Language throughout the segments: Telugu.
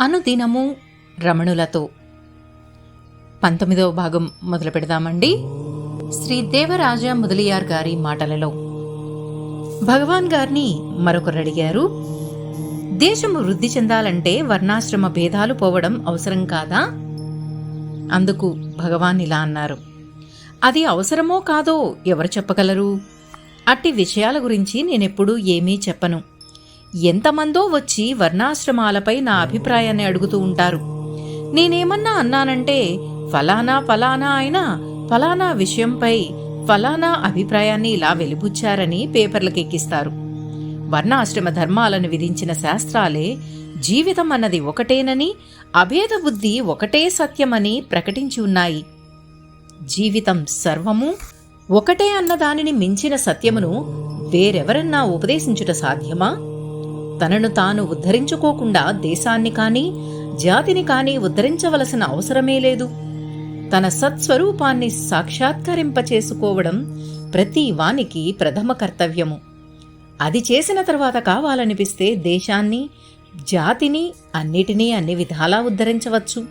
అనుదినము రమణులతో. పంతొమ్మిదవ భాగం మొదలు పెడదామండి. శ్రీ దేవరాజ ముదలియార్ గారి మాటలలో. భగవాన్ గారిని మరొకరు అడిగారు దేశము వృద్ధి చెందాలంటే వర్ణాశ్రమ భేదాలు పోవడం అవసరం కాదా? అందుకు భగవాన్ ఇలా అన్నారు అది అవసరమో కాదో ఎవరు చెప్పగలరు? అట్టి విషయాల గురించి నేనెప్పుడూ ఏమీ చెప్పను. ఎంతమందో వచ్చి వర్ణాశ్రమాలపై నా అభిప్రాయాన్ని అడుగుతూ ఉంటారు. నేనేమన్నా అన్నానంటే ఫలానా ఫలానా అయినా ఫలానా విషయంపై ఫలానా అభిప్రాయాన్ని ఇలా వెలిబుచ్చారని పేపర్లకెక్కిస్తారు. వర్ణాశ్రమ ధర్మాలను విధించిన శాస్త్రాలే జీవితం అన్నది ఒకటేనని అభేద బుద్ధి ఒకటే సత్యమని ప్రకటించి ఉన్నాయి. జీవితం సర్వము ఒకటే అన్నదానిని మించిన సత్యమును వేరెవరన్నా ఉపదేశించుట సాధ్యమా? తనను తాను ఉద్ధరించుకోకుండా దేశాన్ని కానీ జాతిని కానీ ఉద్ధరించవలసిన అవసరమే లేదు. తన సత్స్వరూపాన్ని సాక్షాత్కరింపచేసుకోవడం ప్రతి వానికి ప్రథమ కర్తవ్యము. అది చేసిన తర్వాత కావాలనిపిస్తే దేశాన్ని జాతిని అన్నిటినీ అన్ని విధాలా ఉద్ధరించవచ్చు.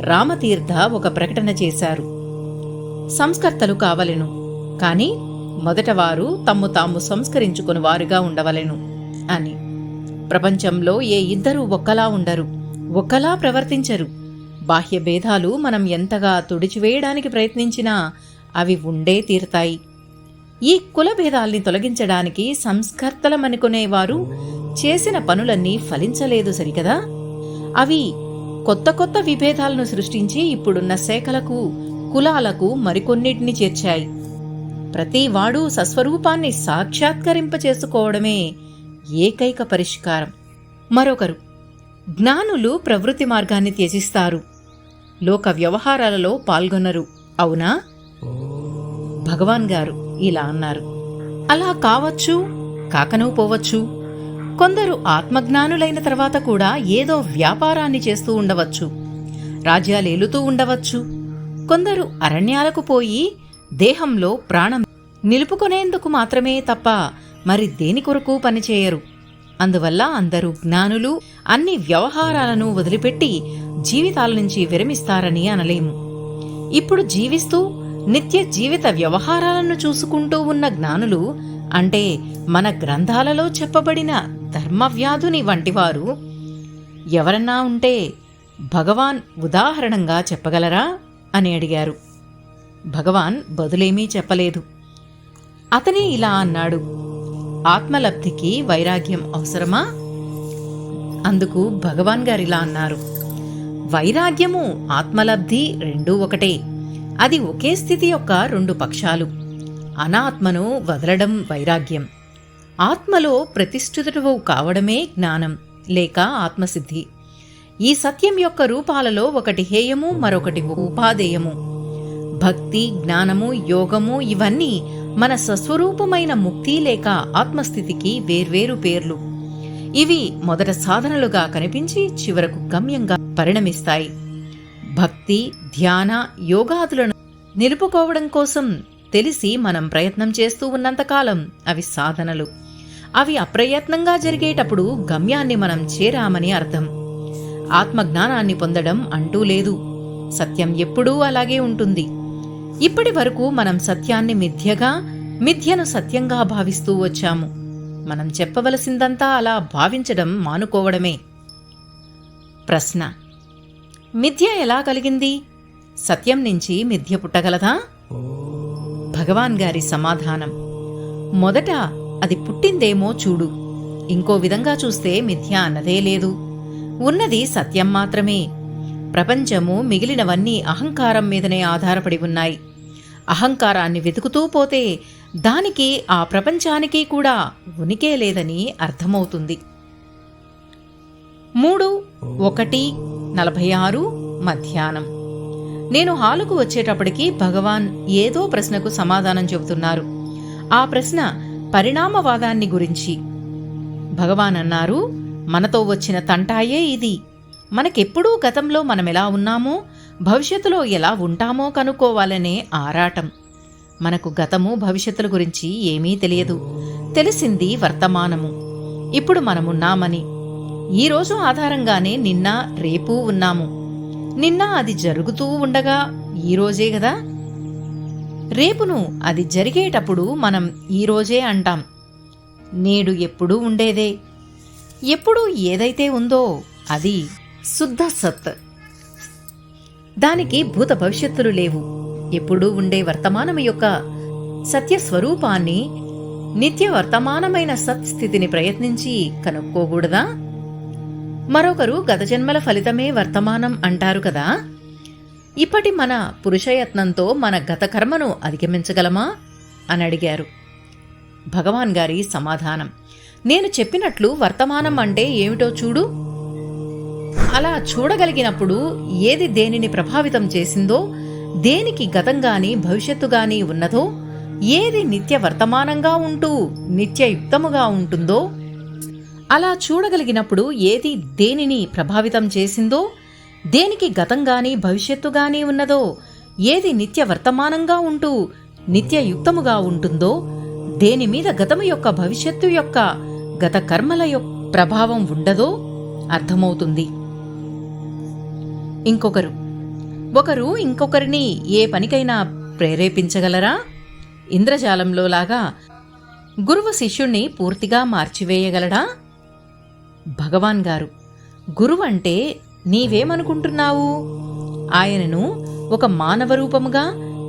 రామతీర్థ ఒక ప్రకటన చేశారు. సంస్కర్తలు కావలెను కానీ మొదట వారు తమ్ము తాము సంస్కరించుకుని వారుగా ఉండవలెను అని. ప్రపంచంలో ఏ ఇద్దరూ ఒక్కలా ఉండరు ఒక్కలా ప్రవర్తించరు. బాహ్య భేదాలు మనం ఎంతగా తుడిచివేయడానికి ప్రయత్నించినా అవి ఉండే తీరుతాయి. ఈ కుల భేదాల్ని తొలగించడానికి సంస్కర్తలమనుకునేవారు చేసిన పనులన్నీ ఫలించలేదు సరికదా? అవి కొత్త కొత్త విభేదాలను సృష్టించి ఇప్పుడున్న శాఖలకు కులాలకు మరికొన్నిటిని చేర్చాయి. ప్రతి వాడు సస్వరూపాన్ని సాక్షాత్కరింప చేసుకోవడమే ఏకైక పరిష్కారం. మరొకరు జ్ఞానులు ప్రవృత్తి మార్గాన్ని త్యజిస్తారు. లోక వ్యవహారాలలో పాల్గొనరు. అవునా? భగవాన్ గారు ఇలా అన్నారు. అలా కావచ్చు కాకనూ పోవచ్చు. కొందరు ఆత్మజ్ఞానులైన తర్వాత కూడా ఏదో వ్యాపారాన్ని చేస్తూ ఉండవచ్చు. రాజ్యాలేలుతూ ఉండవచ్చు. కొందరు అరణ్యాలకు పోయి దేహంలో ప్రాణం నిలుపుకునేందుకు మాత్రమే తప్ప మరి దేని కొరకు పనిచేయరు అందువల్ల అందరూ జ్ఞానులు అన్ని వ్యవహారాలను వదిలిపెట్టి జీవితాల నుంచి విరమిస్తారని అనలేము. ఇప్పుడు జీవిస్తూ నిత్య జీవిత వ్యవహారాలను చూసుకుంటూ ఉన్న జ్ఞానులు అంటే మన గ్రంథాలలో చెప్పబడిన ధర్మవ్యాధుని వంటివారు ఎవరన్నా ఉంటే భగవాన్ ఉదాహరణంగా చెప్పగలరా? అని అడిగారు. భగవాన్ బదులేమీ చెప్పలేదు. అతనే ఇలా అన్నాడు. ఆత్మలబ్ధికి వైరాగ్యం అవసరమా? అందుకు భగవాన్ గారిలా అన్నారు వైరాగ్యము ఆత్మలబ్ధి రెండూ ఒకటే. అది ఒకే స్థితి యొక్క రెండు పక్షాలు. అనాత్మను వదలడం వైరాగ్యం. ఆత్మలో ప్రతిష్ఠితుడు కావడమే జ్ఞానం లేక ఆత్మసిద్ధి. ఈ సత్యం యొక్క రూపాలలో ఒకటి హేయము మరొకటి ఉపాధేయము. భక్తి జ్ఞానము యోగము ఇవన్నీ మన స్వస్వరూపమైన ముక్తి లేక ఆత్మస్థితికి వేర్వేరు పేర్లు. ఇవి మొదట సాధనలుగా కనిపించి చివరకు గమ్యంగా పరిణమిస్తాయి. భక్తి ధ్యాన యోగాదులను నిలుపుకోవడం కోసం తెలిసి మనం ప్రయత్నం చేస్తూ ఉన్నంతకాలం అవి సాధనలు. అవి అప్రయత్నంగా జరిగేటప్పుడు గమ్యాన్ని మనం చేరామని అర్థం. ఆత్మజ్ఞానాన్ని పొందడం అంటూ లేదు. సత్యం ఎప్పుడూ అలాగే ఉంటుంది. ఇప్పటి వరకు మనం సత్యాన్ని మిథ్యగా మిథ్యను సత్యంగా భావిస్తూ వచ్చాము. మనం చెప్పవలసిందంతా అలా భావించడం మానుకోవడమే. ప్రశ్న మిథ్య ఎలా కలిగింది? సత్యం నుంచి మిథ్య పుట్టగలదా? భగవాన్ గారి సమాధానం మొదట అది పుట్టిందేమో చూడు. ఇంకో విధంగా చూస్తే మిథ్య అన్నదే లేదు. ఉన్నది సత్యం మాత్రమే. ప్రపంచము మిగిలినవన్నీ అహంకారం మీదనే ఆధారపడి ఉన్నాయి. అహంకారాన్ని వెతుకుతూ పోతే దానికి ఆ ప్రపంచానికి కూడా ఉనికే లేదని అర్థమవుతుంది. మూడు ఒకటి నలభై ఆరు మధ్యాహ్నం. నేను హాలుకు వచ్చేటప్పటికి భగవాన్ ఏదో ప్రశ్నకు సమాధానం చెబుతున్నారు. ఆ ప్రశ్న పరిణామవాదాన్ని గురించి. భగవాన్ అన్నారు మనతో వచ్చిన తంటాయే ఇది. మనకెప్పుడూ గతంలో మనం ఎలా ఉన్నామో భవిష్యత్తులో ఎలా ఉంటామో కనుక్కోవాలనే ఆరాటం. మనకు గతము భవిష్యత్తుల గురించి ఏమీ తెలియదు. తెలిసింది వర్తమానము. ఇప్పుడు మనమున్నామని. ఈరోజు ఆధారంగానే నిన్న రేపు ఉన్నాము. నిన్న అది జరుగుతూ ఉండగా ఈరోజే కదా రేపును అది జరిగేటప్పుడు మనం ఈరోజే అంటాం. నేడు ఎప్పుడూ ఉండేదే. ఎప్పుడు ఏదైతే ఉందో అది శుద్ధ సత్. దానికి భూత భవిష్యత్తులు లేవు. ఎప్పుడూ ఉండే వర్తమానం యొక్క సత్య స్వరూపాన్ని నిత్య వర్తమానమైన సత్స్థితిని ప్రయత్నించి కనుక్కోకూడదా? మరొకరు గత జన్మల ఫలితమే వర్తమానం అంటారు కదా? ఇప్పటి మన పురుషయత్నంతో మన గత కర్మను అధిగమించగలమా? అని అడిగారు. భగవాన్ గారి సమాధానం. నేను చెప్పినట్లు వర్తమానం అంటే ఏమిటో చూడు. అలా చూడగలిగినప్పుడు ఏది దేనిని ప్రభావితం చేసిందో దేనికి గతంగాని భవిష్యత్తుగాని ఉన్నదో ఏది నిత్య వర్తమానంగా ఉంటూ నిత్యయుక్తముగా ఉంటుందో అలా చూడగలిగినప్పుడు ఏది దేనిని ప్రభావితం చేసిందో దేనికి గతంగాని భవిష్యత్తుగాని ఉన్నదో ఏది నిత్య వర్తమానంగా ఉంటూ నిత్యయుక్తముగా ఉంటుందో దేని మీద గతము యొక్క భవిష్యత్తు యొక్క గత కర్మల యొక్క ప్రభావం ఉండదో అర్థమవుతుంది. ఇంకొకరు. ఒకరు ఇంకొకరిని ఏ పనికైనా ప్రేరేపించగలరా? ఇంద్రజాలంలో లాగా గురువు శిష్యుణ్ణి పూర్తిగా మార్చివేయగలడా? భగవాన్ గారు గురువు అంటే నీవేమనుకుంటున్నావు? ఆయనను ఒక మానవ రూపముగా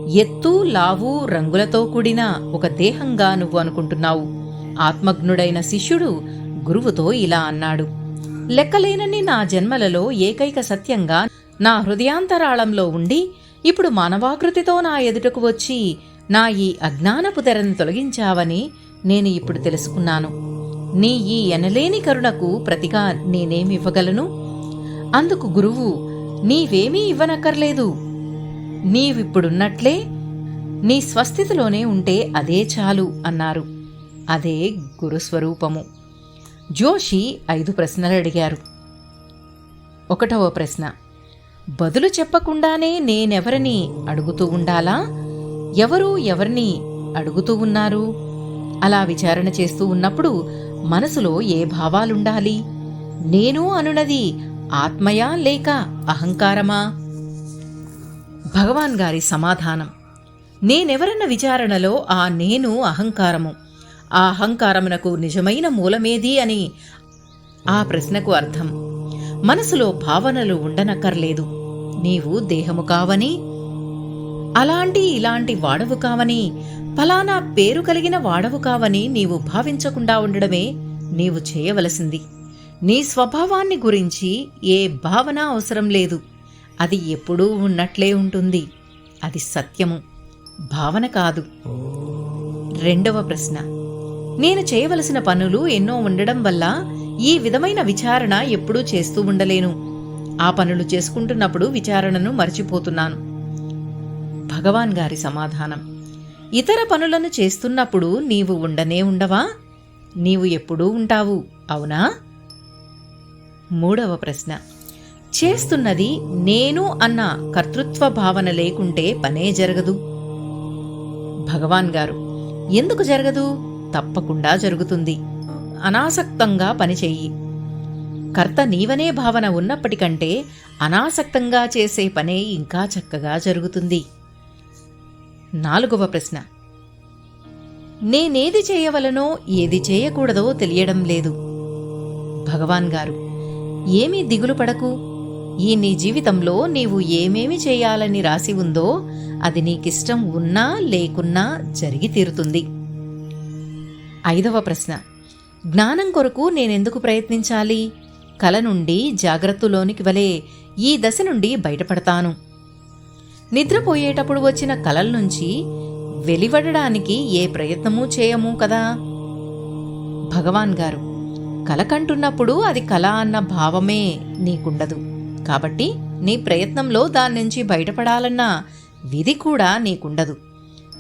ఎత్తు లావు రంగులతో కూడిన ఒక దేహంగా నువ్వు అనుకుంటున్నావు. ఆత్మజ్ఞుడైన శిష్యుడు గురువుతో ఇలా అన్నాడు. లెక్కలేనని నా జన్మలలో ఏకైక సత్యంగా నా హృదయాంతరాళంలో ఉండి ఇప్పుడు మానవాకృతితో నా ఎదుటకు వచ్చి నా ఈ అజ్ఞానపు తెరను తొలగించావని నేను ఇప్పుడు తెలుసుకున్నాను. నీ ఈ ఎనలేని కరుణకు ప్రతిగా నేనేమివ్వగలను అందుకు గురువు నీవేమీ ఇవ్వనక్కర్లేదు. నీవిప్పుడున్నట్లే నీ స్వస్థితిలోనే ఉంటే అదే చాలు అన్నారు. అదే గురుస్వరూపము. జోషి ఐదు ప్రశ్నలు అడిగారు. ఒకటవ ప్రశ్న. బదులు చెప్పకుండానే నేనెవరిని అడుగుతూ ఉండాలా? ఎవరు ఎవరిని అడుగుతూ ఉన్నారు? అలా విచారణ చేస్తూ ఉన్నప్పుడు మనసులో ఏ భావాలుండాలి? నేను అనునది ఆత్మయా లేక అహంకారమా? భగవాన్ గారి సమాధానం. నేనెవరన్న విచారణలో ఆ నేను అహంకారము. ఆ అహంకారమునకు నిజమైన మూలమేది అని ఆ ప్రశ్నకు అర్థం. మనసులో భావనలు ఉండనక్కర్లేదు. నీవు దేహము కావని అలాంటి ఇలాంటి వాడవు కావని ఫలానా పేరు కలిగిన వాడవు కావని నీవు భావించకుండా ఉండడమే నీవు చేయవలసింది. నీ స్వభావాన్ని గురించి ఏ భావన అవసరం లేదు. అది ఎప్పుడూ ఉన్నట్లే ఉంటుంది. అది సత్యము. భావన కాదు. రెండవ ప్రశ్న. నేను చేయవలసిన పనులు ఎన్నో ఉండడం వల్ల ఈ విధమైన విచారణ ఎప్పుడూ చేస్తూ ఉండలేను. ఆ పనులు చేసుకుంటున్నప్పుడు విచారణను మర్చిపోతున్నాను. భగవాన్ గారి సమాధానం. ఇతర పనులను చేస్తున్నప్పుడు నీవు ఉండనే ఉండవా? నీవు ఎప్పుడూ ఉంటావు అవునా? మూడవ ప్రశ్న. చేస్తున్నది నేను అన్న కర్తృత్వ భావన లేకుంటే పనే జరగదు. భగవాన్ గారు ఎందుకు జరగదు? తప్పకుండా జరుగుతుంది. అనాసక్తంగా పనిచేయి కర్త నీవనే భావన ఉన్నప్పటికంటే అనాసక్తంగా చేసే పనే ఇంకా చక్కగా జరుగుతుంది. నాలుగవ ప్రశ్న. నేనేది చేయవలనో ఏది చేయకూడదో తెలియడం లేదు. భగవాన్ గారు ఏమీ దిగులు పడకు. ఈ నీ జీవితంలో నీవు ఏమేమి చేయాలని రాసి ఉందో అది నీకిష్టం ఉన్నా లేకున్నా జరిగి తీరుతుంది. ఐదవ ప్రశ్న. జ్ఞానం కొరకు నేనెందుకు ప్రయత్నించాలి? కల నుండి జాగ్రత్తలోనికి వలె ఈ దశ నుండి బయటపడతాను. నిద్రపోయేటప్పుడు వచ్చిన కలల నుంచి వెలివడడానికి ఏ ప్రయత్నమూ చేయము కదా? భగవాన్ గారు కల కంటున్నప్పుడు అది కళ అన్న భావమే నీకుండదు. కాబట్టి నీ ప్రయత్నంలో దాని నుంచి బయటపడాలన్న విధి కూడా నీకుండదు.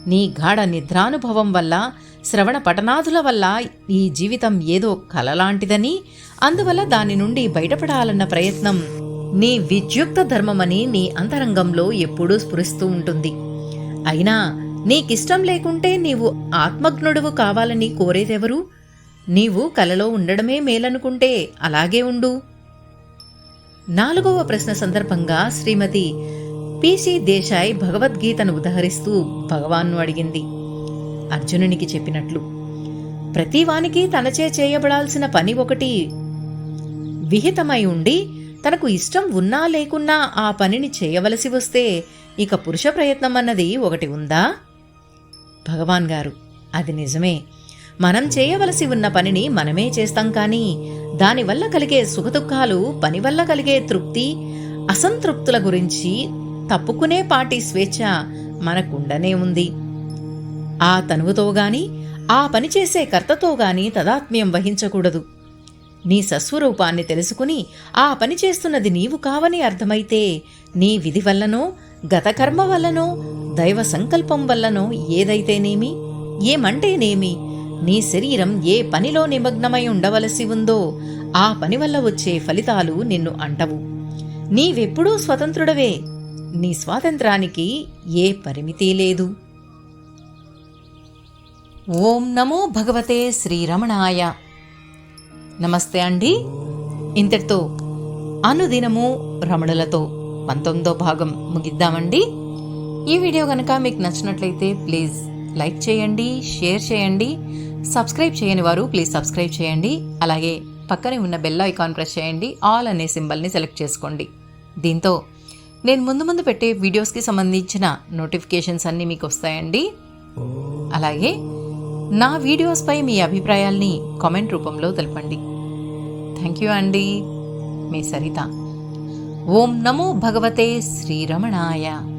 నీ గాఢ నిద్రానుభవం వల్ల శ్రవణ పఠనాదుల వల్ల ఈ జీవితం ఏదో కలలాంటిదని అందువల్ల దాని నుండి బయటపడాలన్న ప్రయత్నం నీ విద్యుక్త ధర్మమని నీ అంతరంగంలో ఎప్పుడూ స్ఫురిస్తూ ఉంటుంది. అయినా నీకిష్టం లేకుంటే నీవు ఆత్మజ్ఞుడువు కావాలని కోరేదెవరు? నీవు కలలో ఉండడమే మేలనుకుంటే అలాగే ఉండు. నాలుగవ ప్రశ్న సందర్భంగా శ్రీమతి పిసి దేశాయ్ భగవద్గీతను ఉదహరిస్తూ భగవాన్ను అడిగింది. అర్జునునికి చెప్పినట్లు ప్రతివానికి తనచే చేయబడాల్సిన పని ఒకటి విహితమై ఉండి తనకు ఇష్టం ఉన్నా లేకున్నా ఆ పనిని చేయవలసి వస్తే ఇక పురుష ప్రయత్నం అన్నది ఒకటి ఉందా? భగవాన్ గారు అది నిజమే. మనం చేయవలసి ఉన్న పనిని మనమే చేస్తాం కానీ దానివల్ల కలిగే సుఖదుఖాలు పని వల్ల కలిగే తృప్తి అసంతృప్తుల గురించి తప్పుకునే పాటి స్వేచ్ఛ మనకుండనే ఉంది. ఆ తనువుతో గాని ఆ పని చేసే కర్తతో గాని తదాత్మ్యం వహించకూడదు. నీ సస్వరూపాన్ని తెలుసుకుని ఆ పని చేస్తున్నది నీవు కావని అర్థమైతే నీ విధి వల్లనో గతకర్మ వల్లనో దైవ సంకల్పం వల్లనో ఏదైతేనేమి ఏమంటేనేమి నీ శరీరం ఏ పనిలో నిమగ్నమై ఉండవలసి ఉందో ఆ పని వల్ల వచ్చే ఫలితాలు నిన్ను అంటవు. నీవెప్పుడూ స్వతంత్రుడవే. నీ స్వాతంత్రానికి ఏ పరిమితి లేదు. ఓం నమో భగవతే శ్రీరమణాయ. నమస్తే అండి. ఇంతటితో అనుదినము రమణులతో పంతొమ్మిదో భాగం ముగిద్దామండి. ఈ వీడియో కనుక మీకు నచ్చినట్లయితే ప్లీజ్ లైక్ చేయండి షేర్ చేయండి సబ్స్క్రైబ్ చేయని వారు ప్లీజ్ సబ్స్క్రైబ్ చేయండి అలాగే పక్కనే ఉన్న బెల్ ఐకాన్ ప్రెస్ చేయండి ఆల్ అనే సింబల్ని సెలెక్ట్ చేసుకోండి. దీంతో నేను ముందు ముందు పెట్టే వీడియోస్కి సంబంధించిన నోటిఫికేషన్స్ అన్నీ మీకు వస్తాయండి. అలాగే నా వీడియోస్పై మీ అభిప్రాయాల్ని కామెంట్ రూపంలో తెలపండి. థ్యాంక్ యూ అండి. మీ సరిత. ఓం నమో భగవతే శ్రీరమణాయ.